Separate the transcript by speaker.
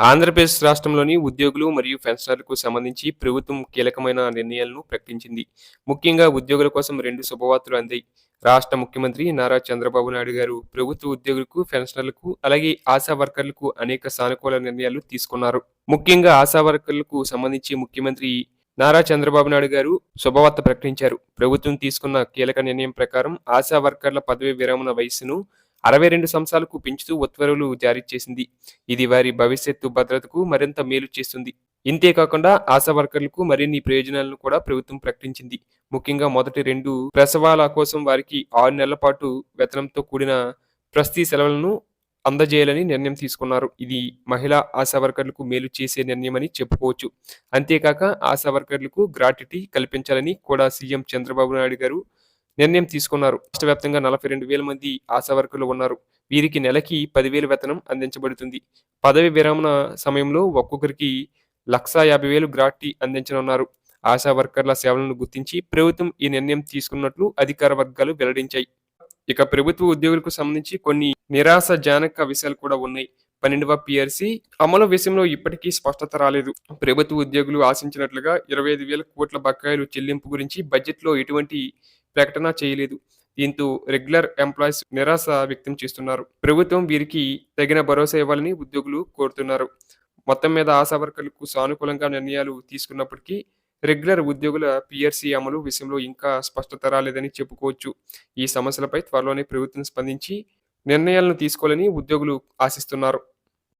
Speaker 1: ఆంధ్రప్రదేశ్ రాష్ట్రంలోని ఉద్యోగులు మరియు పెన్షనర్లకు సంబంధించి ప్రభుత్వం కీలకమైన నిర్ణయాలను ప్రకటించింది. ముఖ్యంగా ఉద్యోగుల కోసం రెండు శుభవార్తలు అందాయి. రాష్ట్ర ముఖ్యమంత్రి నారా చంద్రబాబు నాయుడు గారు ప్రభుత్వ ఉద్యోగులకు పెన్షనర్లకు అలాగే ఆశా వర్కర్లకు అనేక సానుకూల నిర్ణయాలు తీసుకున్నారు. ముఖ్యంగా ఆశా వర్కర్లకు సంబంధించి ముఖ్యమంత్రి నారా చంద్రబాబు నాయుడు గారు శుభవార్త ప్రకటించారు. ప్రభుత్వం తీసుకున్న కీలక నిర్ణయం ప్రకారం ఆశా వర్కర్ల పదవి విరమణ వయస్సును అరవై రెండు సంవత్సరాలకు పెంచుతూ ఉత్తర్వులు జారీ చేసింది. ఇది వారి భవిష్యత్తు భద్రతకు మరింత మేలు చేస్తుంది. ఇంతేకాకుండా ఆశా వర్కర్లకు మరిన్ని ప్రయోజనాలను కూడా ప్రభుత్వం ప్రకటించింది. ముఖ్యంగా మొదటి రెండు ప్రసవాల కోసం వారికి ఆరు నెలల పాటు వేతనంతో కూడిన ప్రస్తీ సెలవులను అందజేయాలని నిర్ణయం తీసుకున్నారు. ఇది మహిళా ఆశా వర్కర్లకు మేలు చేసే నిర్ణయమని చెప్పుకోవచ్చు. అంతేకాక ఆశా వర్కర్లకు గ్రాట్యుటీ కల్పించాలని కూడా సీఎం చంద్రబాబు నాయుడు గారు నిర్ణయం తీసుకున్నారు. రాష్ట్ర వ్యాప్తంగా నలభై రెండు వేల మంది ఆశావర్కులు ఉన్నారు. వీరికి నెలకి పదివేలు వేతనం అందించబడుతుంది. పదవి విరమణ సమయంలో ఒక్కొక్కరికి లక్షా యాభై వేలు గ్రాట్యుటీ అందించనున్నారు. ఆశా వర్కర్ల సేవలను గుర్తించి ప్రభుత్వం ఈ నిర్ణయం తీసుకున్నట్లు అధికార వర్గాలు వెల్లడించాయి. ఇక ప్రభుత్వ ఉద్యోగులకు సంబంధించి కొన్ని నిరాశజనక విషయాలు కూడా ఉన్నాయి. పన్నెండవ పిఆర్సీ అమలు విషయంలో ఇప్పటికీ స్పష్టత రాలేదు. ప్రభుత్వ ఉద్యోగులు ఆశించినట్లుగా ఇరవై ఐదు వేల కోట్ల బకాయిలు చెల్లింపు గురించి బడ్జెట్లో ఎటువంటి ప్రకటన చేయలేదు. దీంతో రెగ్యులర్ ఎంప్లాయీస్ నిరాశ వ్యక్తం చేస్తున్నారు. ప్రభుత్వం వీరికి తగిన భరోసా ఇవ్వాలని ఉద్యోగులు కోరుతున్నారు. మొత్తం మీద ఆశా వర్కర్లకు సానుకూలంగా నిర్ణయాలు తీసుకున్నప్పటికీ రెగ్యులర్ ఉద్యోగుల పిఆర్సీ అమలు విషయంలో ఇంకా స్పష్టత రాలేదని చెప్పుకోవచ్చు. ఈ సమస్యలపై త్వరలోనే ప్రభుత్వం స్పందించి నిర్ణయాలను తీసుకోవాలని ఉద్యోగులు ఆశిస్తున్నారు.